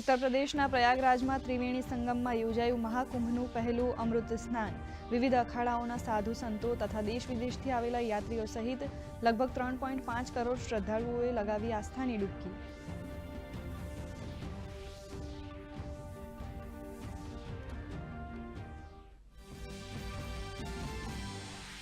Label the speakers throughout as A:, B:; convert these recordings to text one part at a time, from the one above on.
A: ઉત્તર પ્રદેશના પ્રયાગરાજમાં ત્રિવેણી સંગમમાં યોજાયું મહાકુંભનું પહેલું અમૃત સ્નાન. વિવિધ અખાડાઓના સાધુ સંતો તથા દેશ વિદેશથી આવેલા યાત્રીઓ સહિત લગભગ ત્રણ પોઈન્ટ પાંચ કરોડ શ્રદ્ધાળુઓએ લગાવી આસ્થાની ડૂબકી.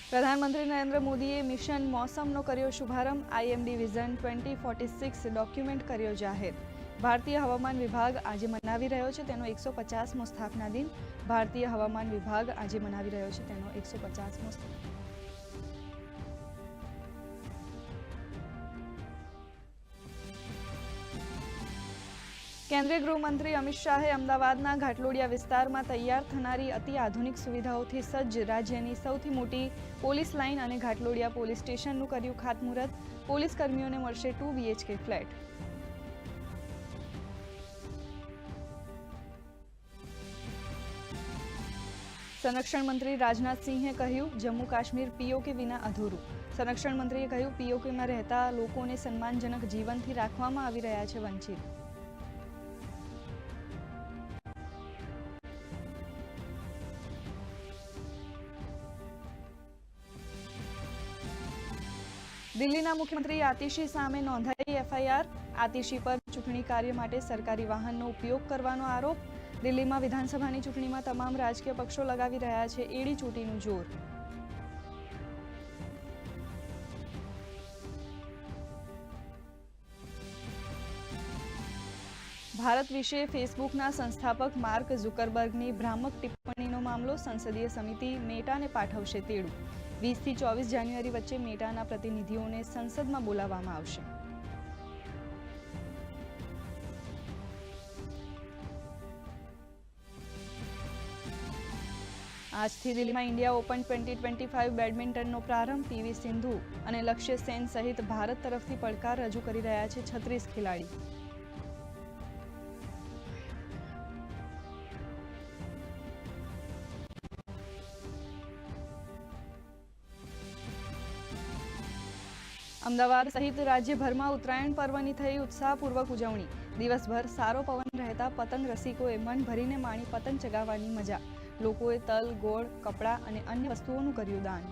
A: પ્રધાનમંત્રી નરેન્દ્ર મોદીએ મિશન મોસમનો કર્યો શુભારંભ. IMD vision twenty forty six document કર્યો જાહેર. ભારતીય હવામાન વિભાગ આજે મનાવી રહ્યો છે તેનો એકસો પચાસમો સ્થાપના દિન. ભારતીય હવામાન વિભાગ આજે મનાવી રહ્યો છે તેનો એકસો પચાસમો કેન્દ્રીય ગૃહમંત્રી અમિત શાહે અમદાવાદના ઘાટલોડિયા વિસ્તારમાં તૈયાર થનારી અતિ આધુનિક સુવિધાઓથી સજ્જ રાજ્યની સૌથી મોટી પોલીસ લાઇન અને ઘાટલોડિયા પોલીસ સ્ટેશનનું કર્યું ખાતમુહૂર્ત. પોલીસ કર્મીઓને મળશે ટુ બીએચકે ફ્લેટ. સંરક્ષણ મંત્રી રાજનાથસિંહે કહ્યું જમ્મુ કાશ્મીર પીઓકે વિના અધૂરું. સંરક્ષણ મંત્રીએ કહ્યું, પીઓકેમાં રહેતા લોકોને સન્માનજનક જીવનથી રાખવામાં આવી રહ્યા છે વંચિત. દિલ્હીના મુખ્યમંત્રી આતિશી સામે નોંધાઈ એફઆઈઆર. આતિશી પર ચૂંટણી કાર્ય માટે સરકારી વાહનનો ઉપયોગ કરવાનો આરોપ. દિલ્હીમાં વિધાનસભાની ચૂંટણીમાં તમામ રાજકીય પક્ષો લગાવી રહ્યા છે એડી ચૂંટીનું જોર. ભારત વિશે ફેસબુકના સંસ્થાપક માર્ક ઝુકરબર્ગની ભ્રામક ટિપ્પણીનો મામલો સંસદીય સમિતિ મેટાને પાઠવશે તેડું. વીસથી ચોવીસ જાન્યુઆરી વચ્ચે મેટાના પ્રતિનિધિઓને સંસદમાં બોલાવવામાં આવશે. આજથી દિલ્હીમાં India Open twenty twenty five બેડમિન્ટનનો પ્રારંભ પીવી સિંધુ અને લક્ષ્ય સેન સહિત ભારત તરફથી પડકાર રજૂ કરી રહ્યા છે છત્રીસ ખેલાડી. અમદાવાદ સહિત રાજ્યભરમાં ઉત્તરાયણ પર્વની થઈ ઉત્સાહપૂર્વક ઉજવણી. દિવસભર સારો પવન રહેતા પતંગ રસિકોએ મન ભરીને માણી પતંગ ચગાવવાની મજા. લોકોએ તલ ગોળ કપડાં અને અન્ય વસ્તુઓનું કર્યું દાન.